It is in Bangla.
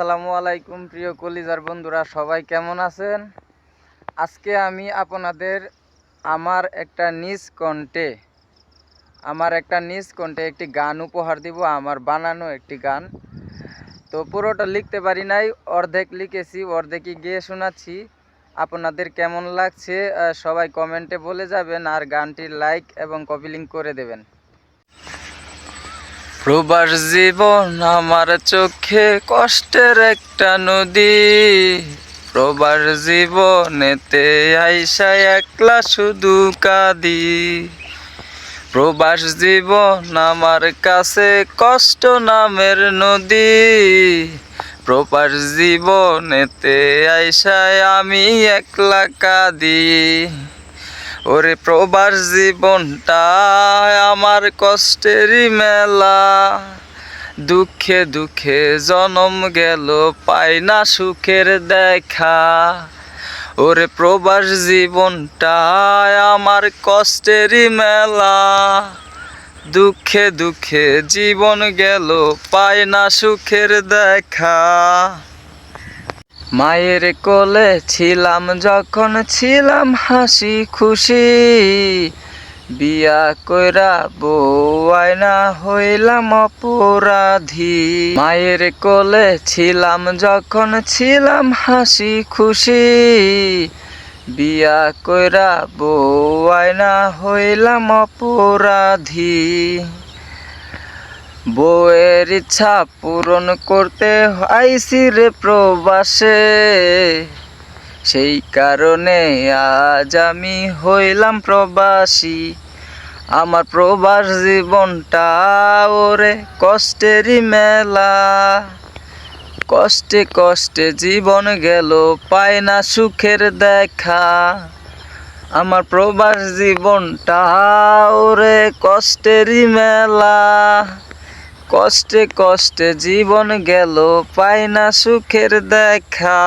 আসসালামু আলাইকুম, প্রিয় কলিজার বন্ধুরা, সবাই কেমন আছেন? আজকে আমি আপনাদের আমার একটা নিজ কণ্ঠে, আমার একটা নিজ কণ্ঠে একটি গান উপহার দিব, আমার বানানো একটি গান। তো পুরোটা লিখতে পারি নাই, অর্ধেক লিখেছি, অর্ধেকই গিয়ে শোনাচ্ছি। আপনাদের কেমন লাগছে সবাই কমেন্টে বলে যাবেন, আর গানটি লাইক এবং কপি লিঙ্ক করে দেবেন। প্রবাস জীবন আমার চোখে কষ্টের একটা নদী। প্রবাস জীবনেতে আইসা একলা শুধু কাঁদি। প্রবাস জীবন আমার কাছে কষ্ট নামের নদী। প্রবাস জীবনেতে আইসায় আমি একলা কাঁদি। ওরে প্রবাস জীবনটা আমার কষ্টেরই মেলা। দুঃখে দুঃখে জনম গেল, পাই না সুখের দেখা। ওরে প্রবাস জীবনটা আমার কষ্টেরই মেলা। দুঃখে দুঃখে জীবন গেল, পাই না সুখের দেখা। মায়ের কোলে ছিলাম, যখন ছিলাম হাসি খুশি। বিয়া কইরা বউ আয়না হইলাম অপরাধী। মায়ের কোলে ছিলাম, যখন ছিলাম হাসি খুশি। বিয়া কইরা বউ আয়না হইলাম অপরাধী। বউয়ের ইচ্ছা পূরণ করতে আইসি রে প্রবাসে। সেই কারণে আজ আমি হইলাম প্রবাসী। আমার প্রবাস জীবনটা ওরে কষ্টেরই মেলা। কষ্টে কষ্টে জীবন গেল, পায় না সুখের দেখা। আমার প্রবাস জীবনটা ওরে কষ্টেরই মেলা। কষ্টে কষ্টে জীবন গেল পাই না সুখের দেখা।